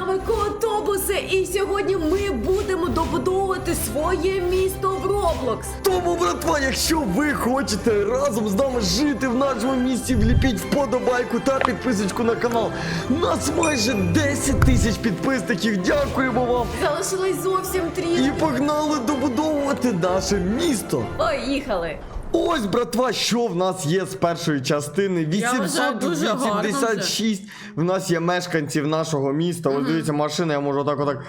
вами Котобуси, і сьогодні ми будемо добудовувати своє місто в Roblox. Тому, братва, якщо ви хочете разом з нами жити в нашому місті, вліпіть вподобайку та підписочку на канал. Нас майже 10 тисяч підписників. Дякуємо вам! Залишилось зовсім І погнали добудовувати наше місто. Поїхали. Ось, братва, що в нас є з першої частини. Вважаю, дуже гарно 886. В нас є мешканців нашого міста. Ось дивіться, машина, я можу отак отак.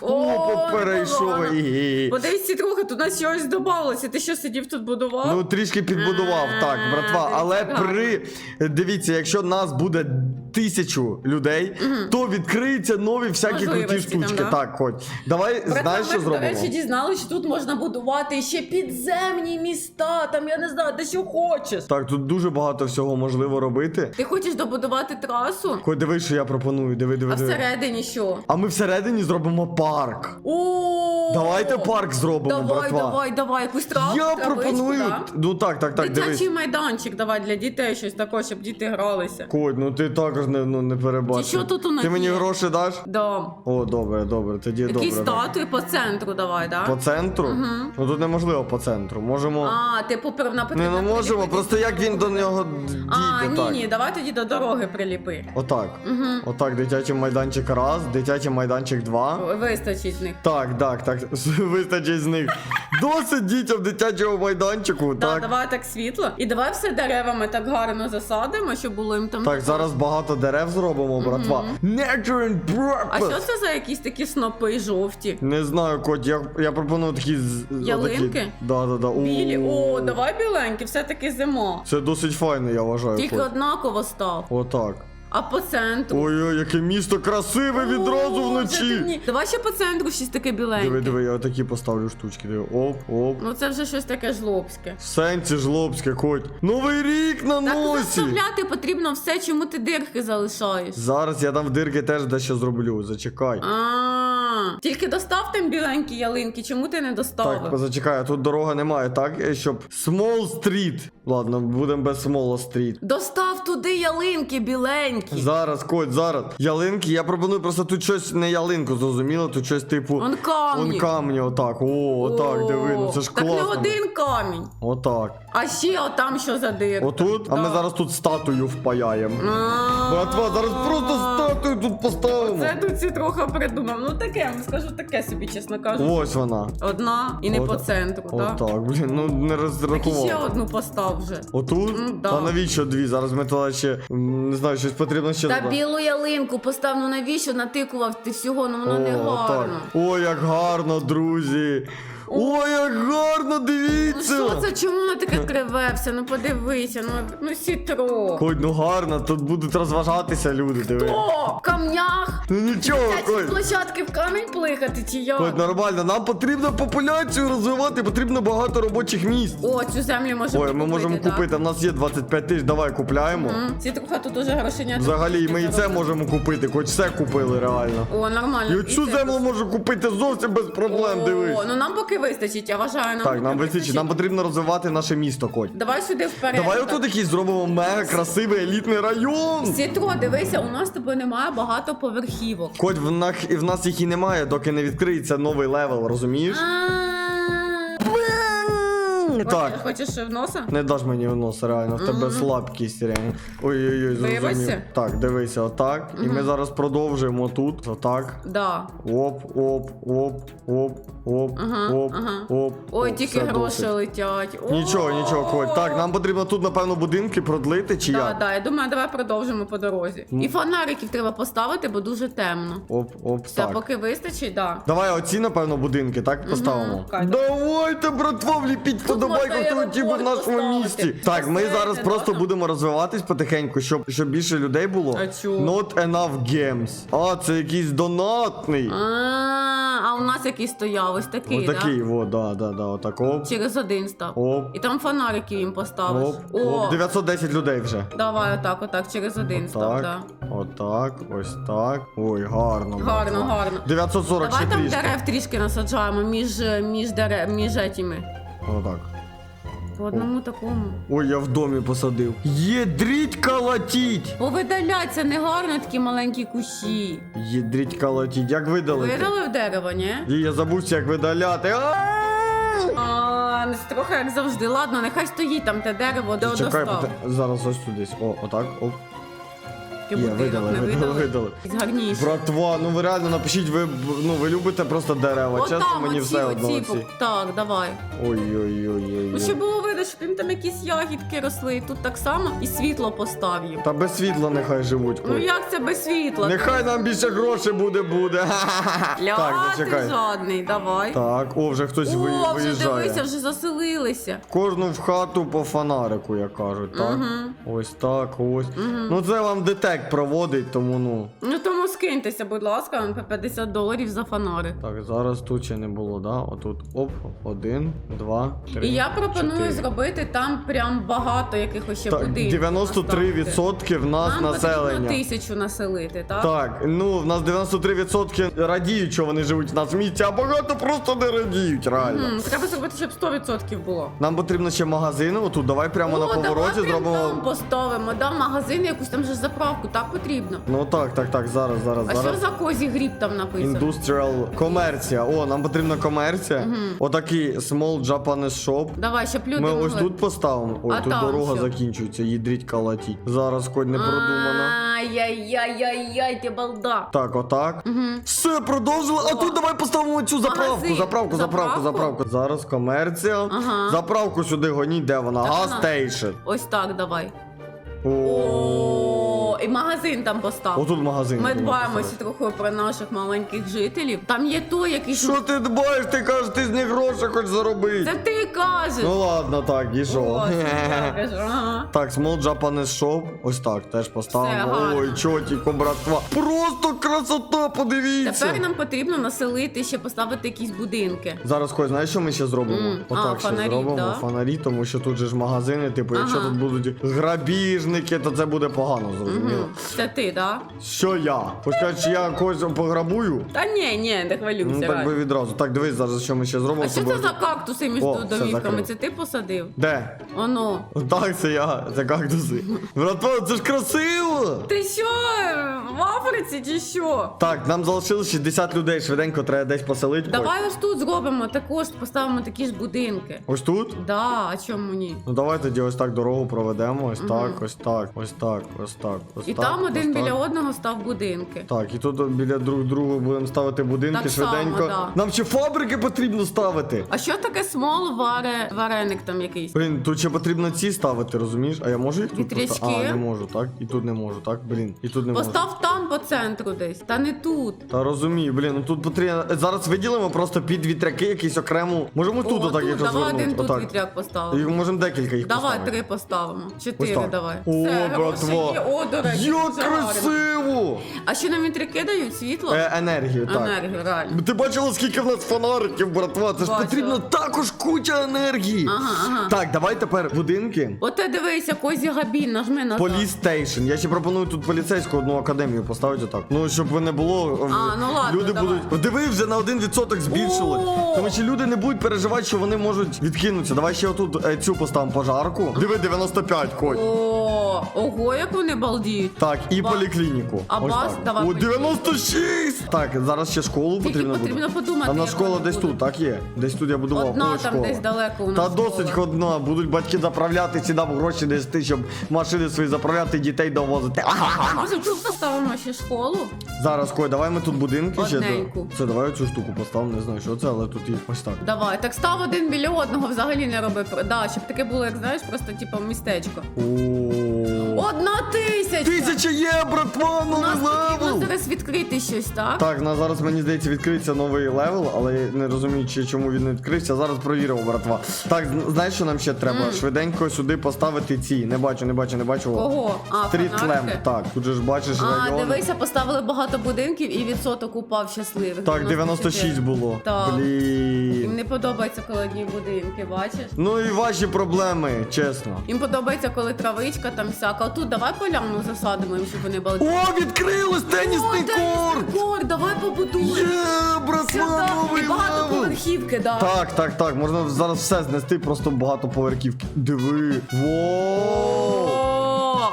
О, перейшов. непогано. і- Подивіться трохи, тут нас щось додавалося. Ти що сидів тут будував? Ну, трішки підбудував, так, братва. Але при дивіться, якщо нас буде тисячу людей, то відкриються нові всякі круті Можливості там, штучки. да? Так, хоч. Давай знаєш, що зробимо? До речі, дізналися, що тут можна будувати ще підземні міста. Там я не знаю, де що хочеш. Так, тут дуже багато всього можливо робити. Ти хочеш добудувати трасу? Ой, диви, що я пропоную. Диви, диви, А диви. всередині що? А ми всередині зробимо парк. О, Давайте парк зробимо, Давай, братва. давай, давай, якусь травку, Я травичку, пропоную. да? Ну так, так, так, Дитячий дивись. майданчик давай для дітей щось таке, щоб діти гралися. Кодь, ну ти також не, ну, не перебачив. Ти що тут у нас Ти мені є? гроші даш? Да. О, добре, добре, тоді добре. добре. статуї по центру давай, да? По центру? Ну тут неможливо по центру. Можемо. А, типу певна Не, потрібно. ну можемо, просто як він до нього дійде, А, ні, так. ні, давай тоді до дороги приліпи. Отак. Отак, дитячий майданчик раз, дитячий майданчик два. Вистачить з них. Так, так, так. Вистачить з них. Досить дітям дитячого майданчику. Да, Так. давай так світло. І давай все деревами так гарно засадимо, щоб було їм там. Так, зараз багато дерев зробимо, братва. Nature purpose. А що це за якісь такі снопи жовті? Не знаю, коть, я, я пропоную такі з- Ялинки? Да, да, да. Білі. О, давай біленькі, все-таки зима. Це досить файно, я вважаю. Тільки однаково став. Отак. А по центру. Ой-ой, яке місто красиве відразу О, вночі. ні. Давай ще по центру щось таке біленьке. Диви, диви, я отакі поставлю штучки. Диви. Оп, оп. Ну це вже щось таке жлобське. В сенсі жлобське, коть. Новий рік на Так носі. заставляти потрібно все, чому ти дирки залишаєш. Зараз я там в дирки теж дещо зроблю. Зачекай. А, тільки достав там біленькі ялинки, чому ти не доставив? Так, зачекай, а тут дорога немає, так? Е, Щоб. Small Street. Ладно, будемо без Small Street. Достав туди ялинки біленькі. Зараз, коть, зараз. Ялинки, я пропоную просто тут щось не ялинку, зрозуміло, тут щось типу. Он камні. Вон камні, отак. О, отак, диви, ну це ж Так не один камінь. Отак. А ще отам що за дирка. Отут, а ми зараз тут статую впаяємо. Братва, зараз просто статую тут поставимо. Це тут ці трохи придумав. Ну таке, скажу таке собі, чесно кажучи. Ось вона. Одна і не От- по центру, так? Отак, блін, ну не Так і ще розрахував. одну постав вже. Отут? М, да. Та навіщо дві? Зараз ми туди ще м, не знаю, щось потрібно ще Та додати. білу ялинку постав, ну навіщо натикував ти всього, ну воно не О, так. гарно. О, як гарно, друзі. О, як гарно, Ну дивіться. що це? Чому воно таке криве все? Ну подивися, ну, ну сітро. Ходь, ну гарно, тут будуть розважатися люди, диви. О, в камнях! Ну нічого, Коль. площадки в камінь плихати чи як? Коль, нормально, нам потрібно популяцію розвивати, потрібно багато робочих місць. О, цю землю можемо Ой, ми можемо так? купити, в нас є 25 тисяч, давай купляємо. М, Ці трохи тут уже грошенята. Взагалі, ми і це можемо купити, хоч все купили реально. О, нормально. І це- землю можу купити зовсім без проблем, дивись. О, ну нам поки вистачить, я вважаю, нам Так, нам вистачить, нам потрібно розвивати наше місто, Коть. Давай сюди вперед. Давай так. отут якийсь зробимо мега красивий елітний район. Сітро, дивися, у нас тобі немає багато поверхівок. Коть, в нас, і в нас їх і немає, доки не відкриється новий левел, розумієш? Хочеш- Так. Хочеш в носа? Не даш мені в нос, реально, в тебе слабкість реально. Ой-ой-ой, зрозумів. Так, дивися, отак. І ми зараз продовжуємо тут. Отак. Да. Оп, оп, оп, оп, оп, Ага, оп, ага. оп. Ой, оп, тільки все, гроші досить. летять. О! Нічого, нічого, Коть. Так, нам потрібно тут, напевно, будинки продлити, чи Да, як? да, я думаю, давай продовжимо по дорозі. І фонариків треба поставити, бо дуже темно. Оп, оп, Все, так. поки вистачить, да. Давай оці, напевно, будинки, так поставимо. Кайф. Давайте, братва, вліпіть вподобайку, можна хто хотів би в нашому місті. Так, ми зараз просто будемо розвиватись потихеньку, щоб, щоб більше людей було. А чого? Not enough games. А, це якийсь донатний. А, а у нас який стояв, ось такий, Отакий, да? во, да, да, да, отак. Через один став. Оп. І там фонарики їм поставиш. Оп, О, 910 людей вже. давай отак, отак, через один став. Так, отак, ось так. Ой, гарно. Гарно, братва. гарно. 940 Давай там трішки. дерев трішки насаджаємо між, між дерев, між етіми. Отак. По одному такому. Ой, я в домі посадив. Єдріть калатіть! Повидаляться негарно такі маленькі кущі. Єдріть калатіть, як видалити? Видали в дерево, ні? І я забувся, як видаляти. А! Не трохи як завжди. Ладно, нехай стоїть там те дерево до Чекай, поте- зараз ось туди. О, отак. Оп. Є, будинок видали, не видали, видали? видали. Гарніше. Братва, ну ви реально напишіть, ви ну ви любите просто дерева. Чесно, Отам мені оці, все одно оці, оці. Так, давай. Ой-ой-ой. Ну, щоб було видно, що їм там якісь ягідки росли, і тут так само і світло постав їм. Та без світла нехай живуть. Ну Коль. як це без світла? Нехай нам більше грошей буде, буде. Ля, так, ти зачекай. жадний, давай. Так, о, вже хтось ви- О, вже виїжджає. дивися, вже заселилися. Кожну в хату по фонарику, як кажуть, так? Ось так, ось. Ну це вам детект проводить, тому ну. Ну тому скиньтеся, будь ласка, по 50 доларів за фонари. Так, зараз тут ще не було, да? Отут. Оп, один, два, три. І я пропоную чотири. зробити там прям багато якихось ще Так, будинків. 93% в нас Нам населення. потрібно тисячу населити, так? Так, ну в нас 93% радіють, що вони живуть в нас в місті, а багато просто не радіють, реально. М, Треба зробити, щоб 100% було. Нам потрібно ще магазини. Отут, давай прямо на О, повороті давай прям зробимо. там поставимо, да, магазин, якусь там же заправку, так потрібно. Ну так, так, так, зараз, зараз, А зараз. що за козі гріб там написано? Industrial комерція. О, нам потрібна комерція. Отакий small Japanese shop. Давай, щоб люди Ми могли. ось тут поставимо. Ой, А тут там дорога що? закінчується, їдріть калатіть. Зараз кодь не продумана. Ай-яй-яй-яй-яй, ти балда. Так, отак. Все, продовжили. А тут давай поставимо цю заправку. Магазин. Заправку, заправку, Заправку? заправку. Зараз комерція. Ага. Заправку сюди гоніть, де вона? Та Газ вона. стейшн. Ось так, давай. О. О, і магазин там постав. Отут магазин. Ми будемо дбаємо поставити. ще трохи про наших маленьких жителів. Там є той, який Що ти дбаєш? Ти кажеш, ти з них гроші хоч заробити. Це ти кажеш. Ну ладно, так, і що? Ось, я кажу, ага. Так, Small Japanese Shop. Ось так, теж Все, поставимо. гарно. Ой, чотіко, братва. Просто красота, подивіться. Тепер нам потрібно населити ще поставити якісь будинки. Зараз Кось, знаєш, що ми ще зробимо? М, Отак ще фонарі, зробимо да? фонарі, тому що тут же ж магазини, типу, якщо Ага. тут будуть грабіжники, то це буде погано, зрозуміло. Мгм. Це ти, да? Що я? Хоч кажуть, що я когось пограбую? Та ні, ні, не хвилюйся. Ну так би відразу. Так, дивись зараз, що ми ще зробимо. А що це за кактуси між О, все, закрив. Це ти посадив? Де? Оно. Так, це я, це кактуси. Братва, це ж красиво! Ти що, в Африці чи що? Так, нам залишилось 60 людей, швиденько треба десь поселити. Давай ось тут зробимо також, поставимо такі ж будинки. Ось тут? Да, а чому ні? Ну давай тоді ось так дорогу проведемо. Ось так, ось так, ось так, ось так, ось І так. там ось один так. біля одного став будинки. Так, і тут біля друг другу будемо ставити будинки Так само, швиденько. да. Нам ще фабрики потрібно ставити. А що таке смол варе вареник там якийсь? Блін, тут ще потрібно ці ставити, розумієш? А я можу їх тут Вітрячки? поставити? А, не можу, так? І тут не можу, так? Блін, і тут не можу. Постав там по центру десь, та не тут. Та розумію, блін, ну тут потрібно. Зараз виділимо просто під вітряки якісь окрему. Можемо тут отак, тут, давай один тут Отак. вітряк поставимо. можемо декілька їх Давай поставити. три поставимо. Ось Чотири так. давай. О, Все, братва. є. О, до речі, Як гарно. красиво! А що нам вітряки дають? Світло? Е, енергію, так. Енергію, реально. Ти бачила, скільки в нас фонариків, братва? Це ж Бачила. потрібно також куча енергії. Ага, ага. Так, давай тепер будинки. Оте дивися, козі габі, нажми на Полістейшн. Я ще пропоную тут поліцейську одну академію поставити так. Ну, щоб не було. е, А, ну ладно, люди давай. будуть. Диви, вже на 1% збільшили. О! Тому що люди не будуть переживати, що вони можуть відкинутися. Давай ще отут е, цю поставимо пожарку. Диви, 95 коть. О, ого, як вони балдіють. Так, і Ба- поліклініку. А Ось бас? так. Давай О, поліклініку. 96! Так, зараз ще школу Тільки потрібно потрібно буде. подумати, А на як школа десь будуть. тут, так є. Десь тут я будував. Одна Ось там школа. десь далеко у нас Та школа. досить одна. Будуть батьки заправляти, сюди гроші нести, щоб машини свої заправляти, дітей довозити. Ага. Може, тут поставимо ще школу? Зараз, Кой, давай ми тут будинки ще. Це давай цю штуку поставимо, не знаю, що це, але тут їх ось так. Давай, так став один біля одного, взагалі не роби. Да, щоб таке було, як знаєш, просто типу містечко. О. Одна тисяча! Тисяча є, братва, У новий нас потрібно левел! зараз відкрити щось, так? Так, на зараз мені здається відкриється новий левел, але я не розумію, чи чому він не відкрився. Зараз провіримо, братва. Так, зн- знаєш, що нам ще треба? Швиденько сюди поставити ці. Не бачу, не бачу, не бачу. Кого? А, Стріт фонарики? Так, тут же ж бачиш А, район. дивися, поставили багато будинків і відсоток упав щасливих. Так, 96 було. Так. Їм Блін. не подобається, коли одні будинки, бачиш? Ну і ваші проблеми, чесно. Їм подобається, коли травичка там всяка. Тут давай поляну засадимо, їм, щоб вони балділи. О, відкрилось тенісний корт! Кор, давай побудуємо. Є, братва, новий І багато левел! Поверхівки, да. Так, так, так, можна зараз все знести, просто багато поверхівки. Диви. Воу!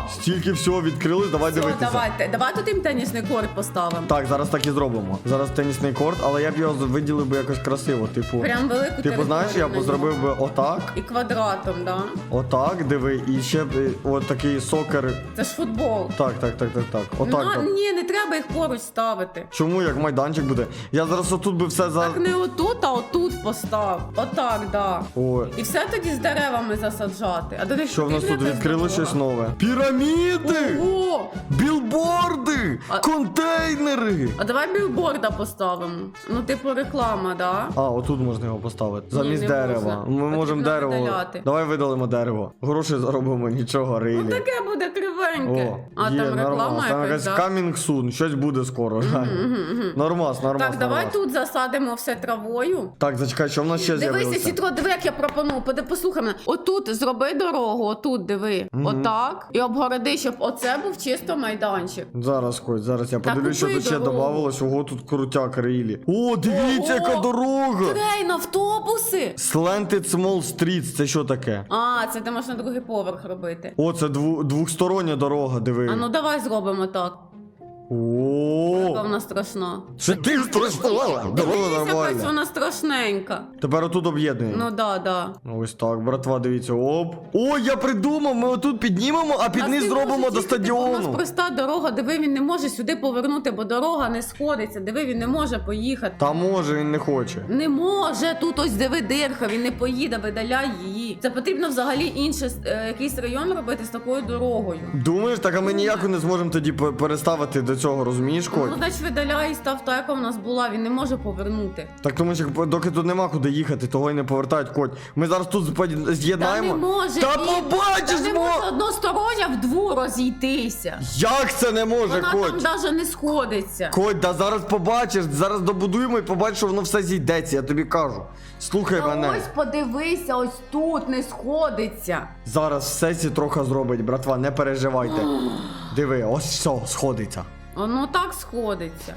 Стільки всього відкрили, давай Все, дивитися. давайте. Давай тут їм тенісний корт поставимо. Так, зараз так і зробимо. Зараз тенісний корт, але я б його виділив би якось красиво. Типу, Прям велику типу, знаєш, я б зробив би отак, І квадратом, да? отак, диви, і ще б е, от такий сокер. Це ж футбол. Так, так, так, так, так. Отак. ну, так. ні, не треба їх поруч ставити. Чому як майданчик буде? Я зараз отут би все за. Так не отут, а отут постав. Отак, да. О, І все тоді з деревами засаджати. А до речі, що в нас тут відкрили щось нове? Піраміди! Ого! Білборди! А- Контейнери! А давай білборда поставимо. Ну, типу, реклама, да? А, отут можна його поставити. Замість не дерева. можна. Ми Потрібно можемо дерево. видаляти. Давай видалимо дерево. Гроші заробимо, нічого, Ну рилі. таке буде кривеньке. О, а є, там реклама нормас. Там якась, да? coming soon, щось буде скоро. Нормас, нормас. Так, давай нормас. тут засадимо все травою. Так, зачекай, що в нас ще Дивися, з'явилося? сітро, диви, як я пропоную. Поди, послухай мене. Отут зроби дорогу, отут диви. Отак. І обгороди, щоб оце був чисто майданчик. Зараз, Коть, зараз я Та подивлюсь, що тут ще додавалось. Ого, тут крутяк рилі. О, дивіться, яка дорога! Трейн, автобуси! Slanted Small Streets, це що таке? А, це ти можеш на другий поверх робити. О, це дву, двохстороння дорога, диви. А ну давай зробимо так. О, вона страшна. це ти. Дорога Дивись, якась вона страшненька. Тепер отут об'єднуємо. Ну да, да. Ось так, братва, дивіться. Оп. О, я придумав, ми отут піднімемо, а під низ зробимо до тільки, типу, У нас стадіону. проста дорога, диви, він не може сюди повернути, бо дорога не сходиться. Диви, він не може поїхати. Та може, він не хоче. Не може, тут ось диви дирка, він не поїде, видаляй її. Це потрібно взагалі інший е, якийсь район робити з такою дорогою. Думаєш, так а ми ніяко не зможемо тоді пе- переставити до цього, розумієш, Коть? Ну, значить, видаляй став та, яка в нас була, він не може повернути. Так тому що доки тут нема куди їхати, того й не повертають Коть. Ми зараз тут спо- Та з'єднаємо. не може. Та він- побачиш, Та не мо- може одностороння вдву розійтися. Як це не може, Вона Коть? там навіть не сходиться. Коть, да зараз побачиш, зараз добудуємо і побачиш, що воно все зійдеться, я тобі кажу. Слухай Та мене. ось подивися, ось тут не сходиться. Зараз все ці трохи зробить, братва, не переживайте. Диви, ось все, сходиться. Воно так сходиться.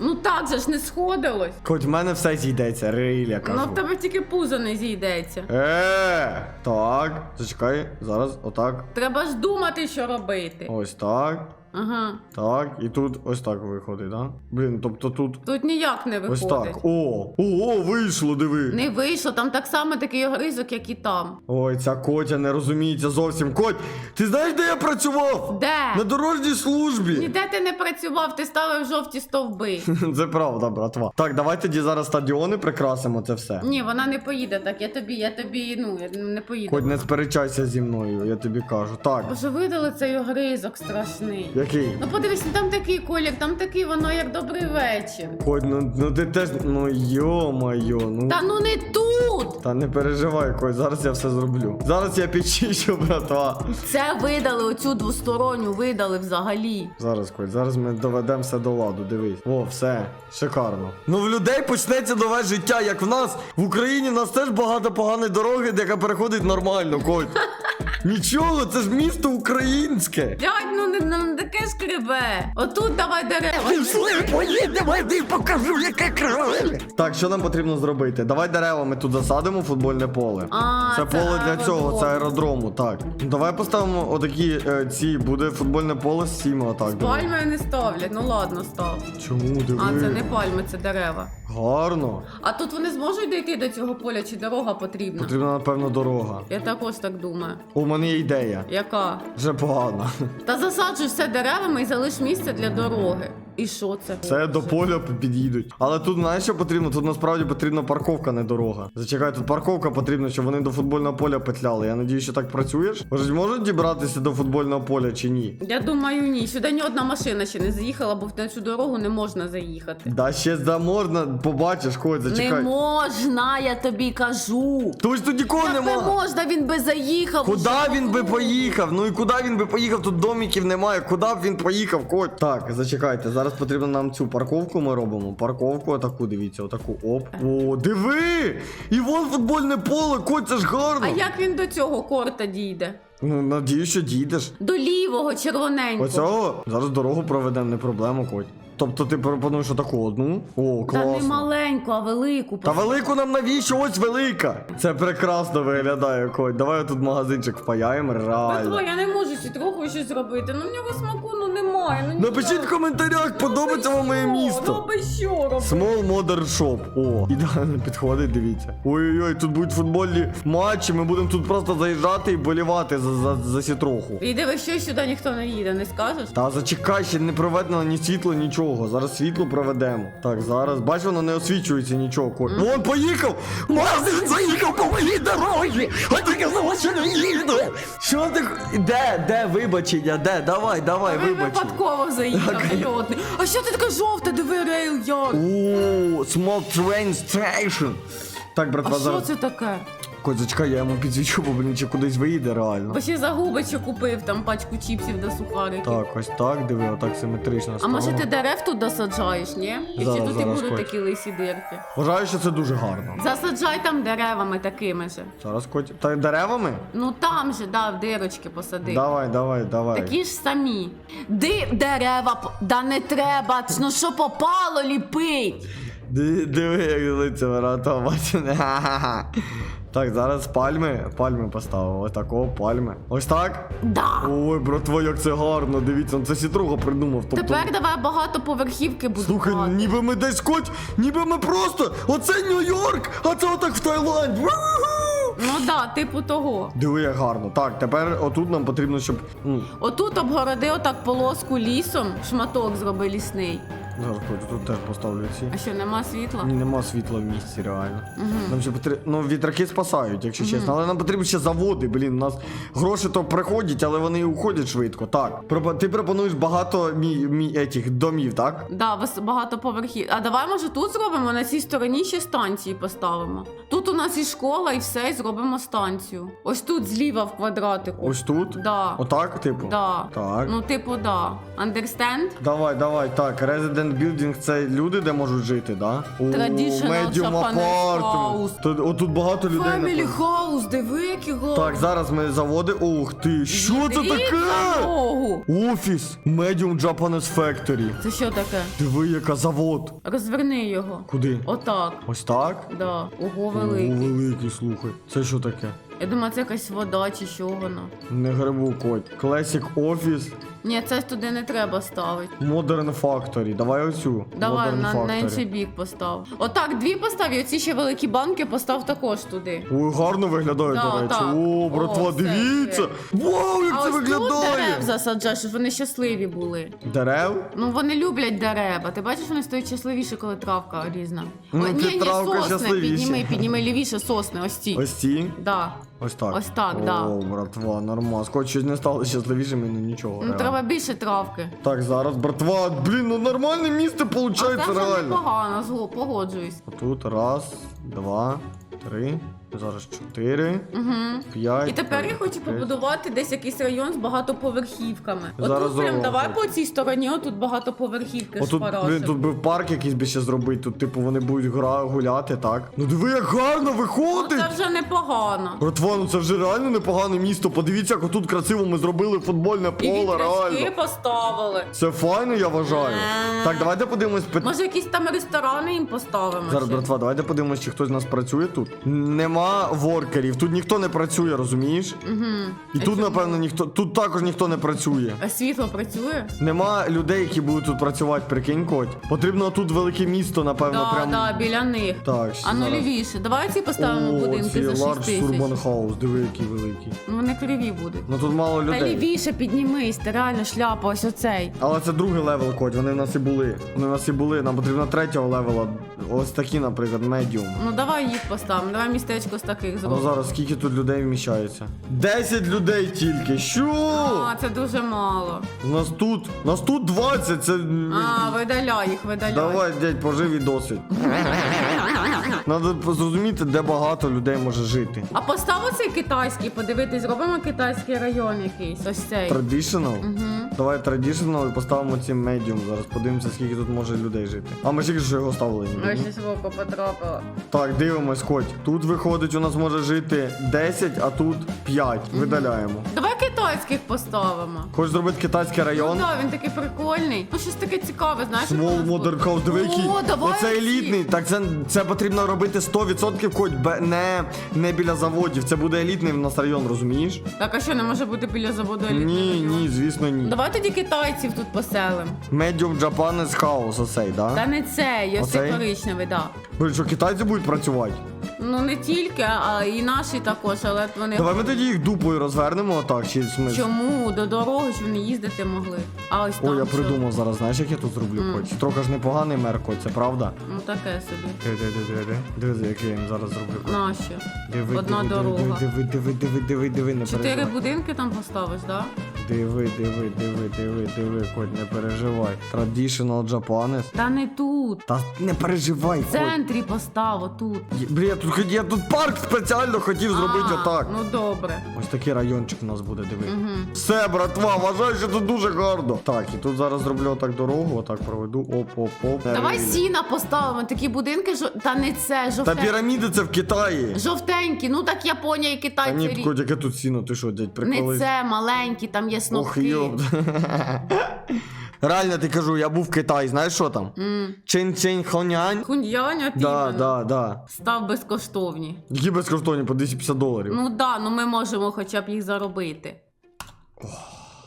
Ну так же ж не сходилось. Хоч в мене все зійдеться, риля. кажу. Ну в тебе тільки пузо не зійдеться. Е, так, зачекай, зараз, отак. Треба ж думати, що робити. Ось так. Ага. Так, і тут ось так виходить, да? Блін, тобто тут Тут ніяк не виходить. ось так. О, о, вийшло, диви. Не вийшло, там так само такий огризок, як і там. Ой, ця котя не розуміється зовсім. Коть, ти знаєш, де я працював? Де? На дорожній службі. Ніде ти не працював, ти ставив жовті стовби. Це правда, братва. Так, давай тоді зараз стадіони прикрасимо це все. Ні, вона не поїде так. Я тобі, я тобі, ну, я не поїду. Коть, не сперечайся зі мною, я тобі кажу. Так, Боже, видали цей огризок страшний. Який? Ну подивись, ну, там такий колір, там такий, воно як добрий вечір. Коть, ну, ну ти теж. Ну йо-майо, ну. Та ну не тут! Та не переживай, Коть, зараз я все зроблю. Зараз я підчищу, братва. Це видали, оцю двосторонню видали взагалі. Зараз, Коть, зараз ми доведемо все до ладу, дивись. О, все, шикарно. Ну в людей почнеться нове життя, як в нас. В Україні в нас теж багато поганої дороги, яка переходить нормально, Коть. Нічого, це ж місто українське. Дядь, ну не, ну, не таке ж. Отут давай дерева. Пішли, поїдемо, я покажу, яке криве. Так, що нам потрібно зробити? Давай дерева ми тут засадимо футбольне поле. А, це, це поле для цього, це аеродрому, так. Ну, Давай поставимо отакі е, ці, буде футбольне поле з сіми отак. диви. Пальми не ставлять, ну ладно, став. Чому диви? А, це не пальми, це дерева. Гарно. А тут вони зможуть дійти до цього поля, чи дорога потрібна? Потрібна, напевно, дорога. Я також так думаю. У мене є ідея. Яка? Вже погано. Та засаджуй все деревами і залиш місце для дороги. І що це? Це до поля під'їдуть. Але тут знаєш, що потрібно? Тут насправді потрібна парковка, не дорога. Зачекай, тут парковка потрібна, щоб вони до футбольного поля петляли. Я надію, що так працюєш. Може, можуть дібратися до футбольного поля чи ні? Я думаю, ні. Сюди ні одна машина ще не заїхала, бо на цю дорогу не можна заїхати. Да ще за можна, побачиш, ходь, Не можна, я тобі кажу. Тут ж тут нікого не можна, він би заїхав. Куди він би поїхав? Ну і куди він би поїхав? Тут домиків немає. Куди б він поїхав? Коть? Так, зачекайте. Зараз потрібно нам цю парковку. Ми робимо. Парковку, отаку, дивіться, отаку. Оп. О, диви! І вон футбольне поле, коть, це ж гарно. А як він до цього корта дійде? Ну, надіюсь, що дійдеш. До лівого червоненького. Оцього зараз дорогу проведемо, не проблема, Коть. Тобто ти пропонуєш отаку одну? О, Та не маленьку, а велику. Та велику нам навіщо? Ось велика. Це прекрасно виглядає, Коть. Давай тут магазинчик впаяємо, Петро, реально. я не можу ще трохи щось зробити. Ну в нього смаку ну немає. Ну, Напишіть в коментарях, подобається вам моє місто. Аби що робити? Small Modern Shop. О, ідеально підходить, дивіться. Ой-ой-ой, тут будуть футбольні матчі. Ми будемо тут просто заїжджати і болівати за, за, за сітроху. І диви, що сюди ніхто не їде, не скажеш? Та зачекай, ще не проведено ні світло, нічого. Зараз світло проведемо. Так, зараз. Бач, воно не освічується нічого. Коль. Вон поїхав! Магазин заїхав по моїй дорозі! А ти казала, що не їде! Що ти? х- Де? Де вибачення? Де? Давай, давай, Ви вибачення. Випадково заїхав. А що ти така жовта, диви рейл яр? О, small train station. Так, А братва, що зараз. це таке? Коть, зачекай, я йому підсвічу, бо блін, чи кудись виїде реально. Бо ще загубичок купив там пачку чіпсів до сухариків. Так, ось так, диви, отак симетрично. А може ти дерев тут досаджаєш, ні? І Зараз, чи тут і зараз, будуть Коть. такі лисі дирки? Вважаю, що це дуже гарно. Засаджай там деревами такими же. Зараз Коть. Та деревами? Ну там же, да, в дирочки посади. Давай, давай, давай. Такі ж самі. Ди дерева, п- да не треба, ну що попало ліпить. Ди- Диви, як бачите. Ха-ха-ха. Так, зараз пальми, пальми поставив. Ось такого пальми. Ось так. Да. Ой, братва, як це гарно. Дивіться, ну це сітруга придумав. Тобто. Тепер давай багато багатоповерхівки Слухай, будувати. ніби ми десь коть, ніби ми просто. Оце Нью-Йорк, а це отак в Таїланд. Ну да, типу того. Диви, як гарно. Так, тепер отут нам потрібно, щоб. Ну, Отут обгороди отак полоску лісом, шматок зроби лісний. Зараз тут теж поставлю ці. А що, нема світла? Нема світла в місті, реально. Нам ще потрібно. Ну, вітряки спасають, якщо чесно. Але нам потрібні ще заводи. Блін, у нас гроші то приходять, але вони уходять швидко. Так. Ти пропонуєш багато мі, мі, етих домів, так? Да, вис- багато поверхів. А давай, може, тут зробимо на цій стороні ще станції поставимо. Тут у нас і школа, і все, і зробимо станцію. Ось тут зліва в квадратику. Ось тут? Да. Отак, типу? Да. Так. Ну, типу, да. Understand? Давай, давай, так. Resident Building це люди, де можуть жити, да? О, Traditional Medium Japanese apartment. house. Тут, отут багато людей. Family напевно. House, диви, які гарні. Так, зараз ми заводи. Ух ти, що це Дивіться таке? ногу. Офіс. Medium Japanese Factory. Це що таке? Диви, яка завод. Розверни його. Куди? Отак. Ось так? Да. Ого, О, великий. великий, слухай. Це що таке? Я думаю, це якась вода чи що воно. Не грибу коть. Classic Office, Ні, це туди не треба ставити. Modern Factory. Давай оцю. Давай Modern на, на Factory. інший бік постав. Отак, дві постав, і оці ще великі банки постав також туди. Ой, гарно виглядає, Да, до речі. так. О, братва, О, все, дивіться! Вау, як А це ось тут дерев виглядає! засаджай, щоб вони щасливі були. Дерев? Ну вони люблять дерева. Ти бачиш, вони стають щасливіше, коли травка різна. Ну, Ой, ні, ні, травка сосни, щасливіші. підніми, підніми лівіше сосни, ось ці. Ось ці? Да. Ось так. Ось так, О, да. братва, нормас. Хоч щось не стало щасливішими, ну нічого. Ну реально. треба більше травки. Так, зараз, братва, блін, ну нормальне місце А виходить, це вже реально. непогано, зго- погоджуюсь. Тут раз, два, три, зараз чотири, Угу. п'ять. І тепер я хочу побудувати десь якийсь район з багатоповерхівками. Зараз Отут прям зробимо. давай по цій стороні, отут багатоповерхівки Отут, блін, тут би парк якийсь би ще зробити, тут, типу, вони будуть гра гуляти, так? Ну диви, як гарно Ну, виходить! це вже непогано. Братва, ну це вже реально непогане місто. Подивіться, як отут красиво ми зробили футбольне І поле, вітрячки реально. поставили. Це файно, я вважаю. Е. Так, давайте подивимось. Може, якісь там ресторани їм поставимо. Зараз, ще? братва, давайте подивимось, чи хтось з нас працює тут. Нема воркерів, тут ніхто не працює, розумієш? Угу. І тут, напевно, ніхто. Тут також ніхто не працює. А світло працює? Нема людей, які будуть тут працювати, прикинь, коть. Потрібно тут велике місто, напевно, Да, прям. да, біля них. Так, А ну зараз. лівіше. Давай ці поставимо О, будинки ці за 6 Large Urban тисяч. House, диви, який великий. Ну, Вони криві будуть. Ну тут мало Та людей. лівіше піднімись, ти реально шляпа, ось оцей. Але це другий левел кодь, вони в нас і були. Вони в нас і були. Нам потрібно третього левела. Ось такі, наприклад, медіум. Ну давай їх поставимо, давай містечко з таких Ну зробимо. зараз скільки тут людей вміщається? 10 людей тільки. Що? А, це дуже мало. У нас тут. У нас тут 20. Це. А, видаляй їх, видаляй. Давай, дядь, пожив і досить. Треба зрозуміти, де багато людей може жити. А постав оцей китайський, подивитись, зробимо китайський район якийсь. Ось цей. Traditional? Угу. Давай traditional і поставимо ці medium. Зараз подивимося, скільки тут може людей жити. А ми тільки що його ставили. ні? Ось щось в око потрапило. Так, дивимось, коть. Тут виходить, у нас може жити 10, а тут 5. Видаляємо. Давай китайських поставимо. Хочеш зробити китайський Ну район? да, він такий прикольний. Ну щось таке цікаве, знаєш? як у Small нас Modern? House, диви який. О, давай Оце оці. елітний. Так це, це потрібно робити 100% хоч бе- не, не біля заводів. Це буде елітний в нас район, розумієш? Так, а що не може бути біля заводу елітний Ні, район? ні, звісно, ні. Давай тоді китайців тут поселимо. Medium Japanese House, оцей, да? Та не ось цей Оцей? коричневий, да. Ви що, китайці будуть працювати? Ну не тільки, а і наші також, але вони. Давай ми тоді їх дупою розвернемо отак, чи смислі? Чому? До дороги ж вони їздити могли. А ось там. О, я що? придумав зараз, знаєш, як я тут зроблю, М. хоч. Трохи ж непоганий мер, це правда? Ну таке собі. Диви, диви, диви, диви. Диви, як я їм зараз зроблю. Хоч. Нащо? Диви, Одна диви, дорога. Диви, диви, диви, диви, диви, не Чотири переживай. будинки там поставиш, да? Диви, диви, диви, диви, диви, хоч, не переживай. Traditional Japanese. Та не тут. Та не переживай, В центрі постав, отут. Є- Блін, я тут, я тут парк спеціально хотів зробити А, отак. Ну добре. Ось такий райончик у нас буде, диви. Угу. Все, братва, вважаю, що тут дуже гарно. Так, і тут зараз зроблю отак дорогу, отак проведу. Оп, оп, оп. Давай сіна поставимо, такі будинки, жо... та не це, Та жовтенькі. піраміди це в Китаї. Жовтенькі, ну так Японія і Та Китай ні, рі- Коть, яке тут сіно, ти що, дядь, Не приколи? це, маленькі, там є Ох, снопки. Реально, ти кажу, я був в Китаї, знаєш що там? М. Чин чин хонянь. Хуньяня ти Да, да, да. став безкоштовні. Які безкоштовні по 250 доларів. Ну да, ну ми можемо хоча б їх заробити.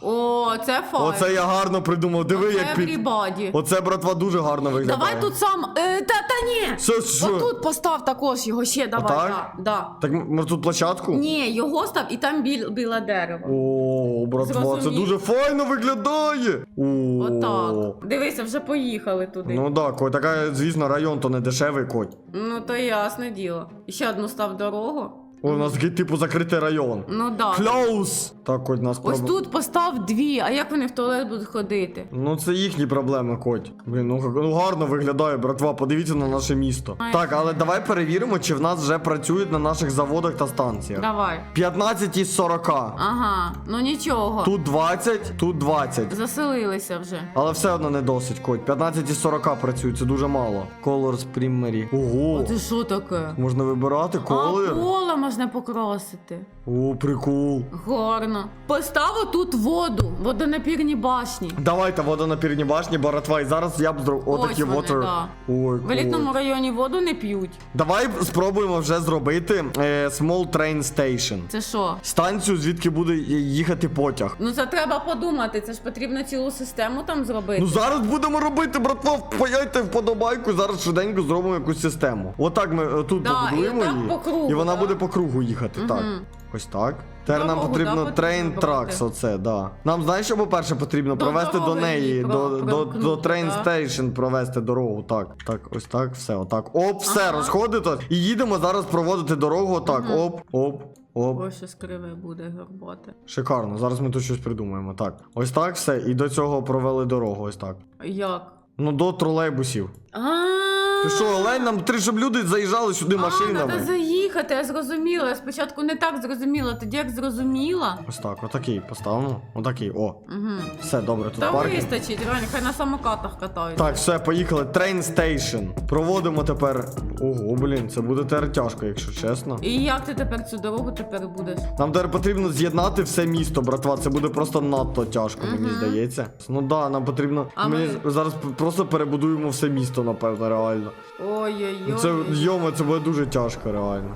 О, це файно. Оце я гарно придумав. Диви, як під. Everybody. Оце, братва, дуже гарно виглядає. Давай тут сам. Е, та та ні! Що, що? Отут постав також його ще давай. Отак? Да, да. Так, може тут площадку? Ні, його став і там біл, біле дерево. О, братва, це Зрозумів. дуже файно виглядає. О. Отак. Дивися, вже поїхали туди. Ну так, да, така, звісно, район то не дешевий коть. Ну то ясне діло. І ще одну став дорогу. О, у нас такий типу закритий район. Ну да. Close! Так, коть нас Ось проб- тут постав дві, а як вони в туалет будуть ходити? Ну це їхні проблеми, коть. Блін, ну, га- ну гарно виглядає, братва. Подивіться на наше місто. Ай. Так, але давай перевіримо, чи в нас вже працюють на наших заводах та станціях. Давай. 15 із 40. Ага, ну нічого. Тут 20, тут 20. Заселилися вже. Але все одно не досить, коть. 15 із 40 працюють, це дуже мало. Colors Primary. Ого! Це що таке? Можна вибирати А колір. поле можна покрасити. О, прикол. Гарно. Постав тут воду, водонапірні башні. Давайте водонапірні башні, братва, і зараз я б зробив отакі вони, water. да. Ой, В елітному районі воду не п'ють. Давай спробуємо вже зробити е, Small Train Station. Це що? Станцію, звідки буде їхати потяг. Ну це треба подумати, це ж потрібно цілу систему там зробити. Ну зараз будемо робити, братва, впаяйте вподобайку, зараз швиденько зробимо якусь систему. Отак ми е, тут Да, побудуємо і отак її, по кругу, і вона да. буде по кругу їхати. Так. Ось так. Тепер нам Дорогу, потрібно да, потрібно tracks, брати. оце, да. Нам знаєш, що по-перше потрібно До провести до дороги неї, її до, про- до, до промкнути, train да. station провести дорогу. Так, так, ось так, все, отак. Оп, все, розходите. І їдемо зараз проводити дорогу. Отак. Оп, оп, оп. Ось щось криве буде горбати. Шикарно, зараз ми тут щось придумаємо. Так. Ось так все. І до цього провели дорогу, ось так. Як? Ну, до тролейбусів. А Ти що, Олень, нам три, щоб люди заїжджали сюди А, машинами. Заїхати, я зрозуміла. Я спочатку не так зрозуміла, тоді як зрозуміла. Ось так, отакий поставимо. Отакий, о. Угу. Все, добре, тут Та паркінг. вистачить, реально, хай на самокатах катаються. Так, все, поїхали. Train Station. Проводимо тепер. Ого, блін, це буде тепер тяжко, якщо чесно. І як ти тепер цю дорогу тепер будеш? Нам тепер потрібно з'єднати все місто, братва. Це буде просто надто тяжко, мені здається. Ну да, нам потрібно. А Ми ми- зараз просто перебудуємо все місто, напевно, реально. Ой-ой-ой. Це йомо, це буде дуже тяжко, реально.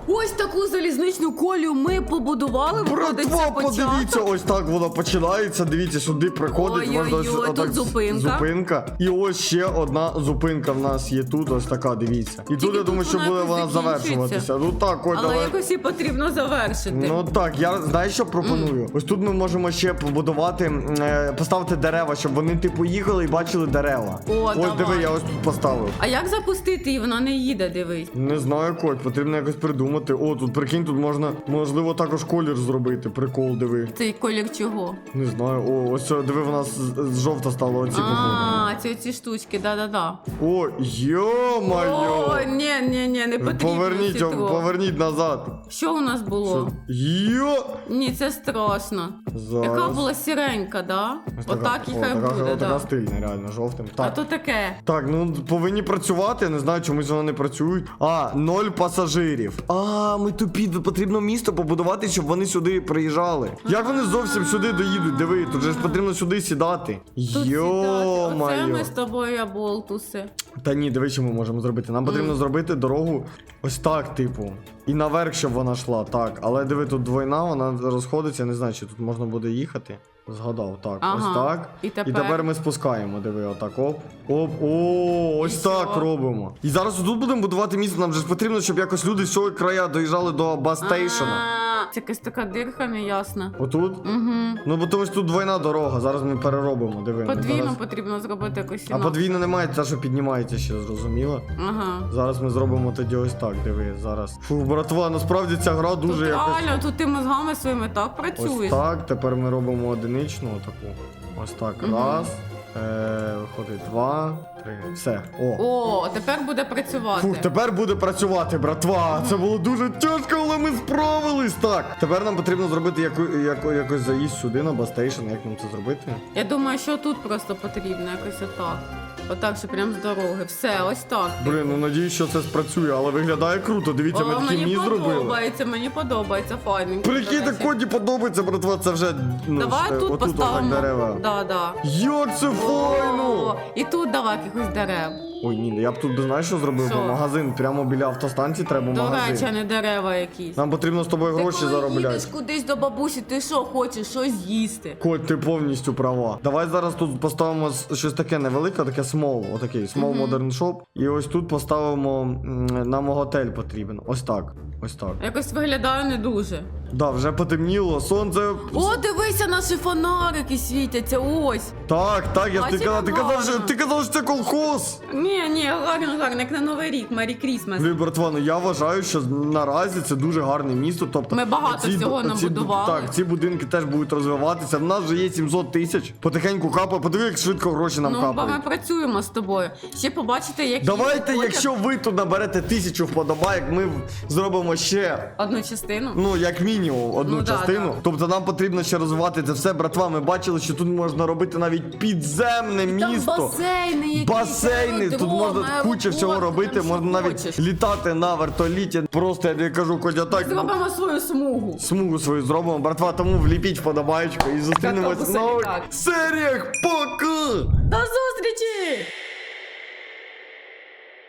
Ось таку залізничну колію ми побудували. це Братва, початок. подивіться, ось так воно починається. Дивіться, сюди приходить. Ой-ой-ой, можна ось тут отак зупинка. Зупинка. І ось ще одна зупинка в нас є тут. Ось така, дивіться. І тут я думаю, що вона буде якось вона закінчується. завершуватися. Ну так, ось Але давай. якось її потрібно завершити. Ну так, я знаєш, що пропоную? Ось тут ми можемо ще побудувати, м, е, поставити дерева, щоб вони типу їхали і бачили дерева. О, ось давай. диви, я ось тут поставив. А як запустити її? Вона не їде, дивись. Не знаю, Коть, потрібно якось придумати. О, тут прикинь, тут можна, можливо, також колір зробити. Прикол, диви. Цей колір чого? Не знаю. О, ось це, диви, вона з, з жовта стала оці. А, ці ці штучки, да-да-да. О, йо-моє! О, ні, ні, ні, не потрібно. Поверніть, поверніть назад. Що у нас було? Йо! Ні, це страшно. Яка була сіренька, да? Отак і хай буде, така стильна, реально, жовтим. А то таке. Так, ну повинні працювати, я не знаю, чомусь вони не працюють. А, ноль пасажирів. А, ми тупі, потрібно місто побудувати, щоб вони сюди приїжджали. Як вони зовсім сюди доїдуть? Диви, тут же ж потрібно сюди сідати. Тут сідати. Оце ми з тобою болтуси. Та ні, диви, що ми можемо зробити. Нам потрібно зробити дорогу ось так, типу. І наверх, щоб вона йшла. Так. Але диви, тут двойна, вона розходиться, не знаю, чи тут можна буде їхати. Згадав, так, ось так. І тепер? ми спускаємо, диви, отак, оп. Оп, о, ось І так що? робимо. І зараз тут будемо будувати місто. Нам же потрібно, щоб якось люди з цього края доїжджали до бастейшена. Це якась така дирка неясна. Отут? Угу. Ну, бо тому що тут двойна дорога, зараз ми переробимо, диви. Подвійно зараз- потрібно зробити якось А подвійно немає, та що піднімається ще, зрозуміло. Ага. Зараз ми зробимо тоді ось так, диви, зараз. Фу, братва, насправді ця гра дуже Тут якось. реально, тут ти мозгами своїми так працюєш. Ось так, тепер ми робимо одиничну таку. Ось так, раз. Е, виходить, два, три. Все. О. О, тепер буде працювати. Фух, тепер буде працювати, братва. Це було дуже тяжко, але ми справились. Так. Тепер нам потрібно зробити яку, яку, якось заїзд сюди на бастейшн. Як нам це зробити? Я думаю, що тут просто потрібно якось отак. Отак, що прям з дороги. Все, ось так. Блін, ну надіюсь, що це спрацює, але виглядає круто. Дивіться, ми О, такий мені зробили. подобається, мені подобається, файненько. Прикиньте, коді подобається, братва, це вже. Ну, Давай ще- тут отут поставимо. отак дерева. Да, да. Як це файно! О, І тут давай якихось дерев. Ой, ні, я б тут знаєш, що зробив? Що? Бо магазин прямо біля автостанції треба До магазин. речі, а не дерева якісь. Нам потрібно з тобою Ти гроші коли заробляти. їдеш кудись до бабусі, ти що хочеш, щось їсти. Коть, ти повністю права. Давай зараз тут поставимо с- щось таке невелике, таке small, отакий small modern shop. І ось тут поставимо м, нам готель потрібен. Ось так. Ось так. Якось виглядає не дуже. Да, вже потемніло, сонце. О, дивися, наші фонарики світяться, ось. Так, так, я ж ти Бачиш, казав, ти казав, що ти казав, що це колхоз. Ні, ні, ні, гарно, гарно, як на Новий рік, Мері Крісмас. Блін, братва, ну я вважаю, що наразі це дуже гарне місто. Тобто Ми багато ці- всього ці- набудували. Так, ці будинки теж будуть розвиватися. В нас вже є 700 тисяч. Потихеньку капає. Подиви, як швидко гроші нам Ну, бо ми працюємо з тобою. Ще побачите, які Давайте, потяг- якщо ви тут наберете тисячу вподобайок, ми зробимо ще. одну частину. Ну, як мінімум, одну Ну, да, частину. да. Тобто нам потрібно ще розвивати це все, братва. Ми бачили, що тут можна робити навіть підземне місто. Там басейни, якісь, Басейни, Тут можна кучу всього робити, можна навіть літати на вертоліті. Просто я тобі кажу, Кодя, так. Ми Зробимо свою смугу. Смугу свою зробимо, братва, тому вліпіть вподобаючку і зустрінемось в нових серіях. Пока! До зустрічі!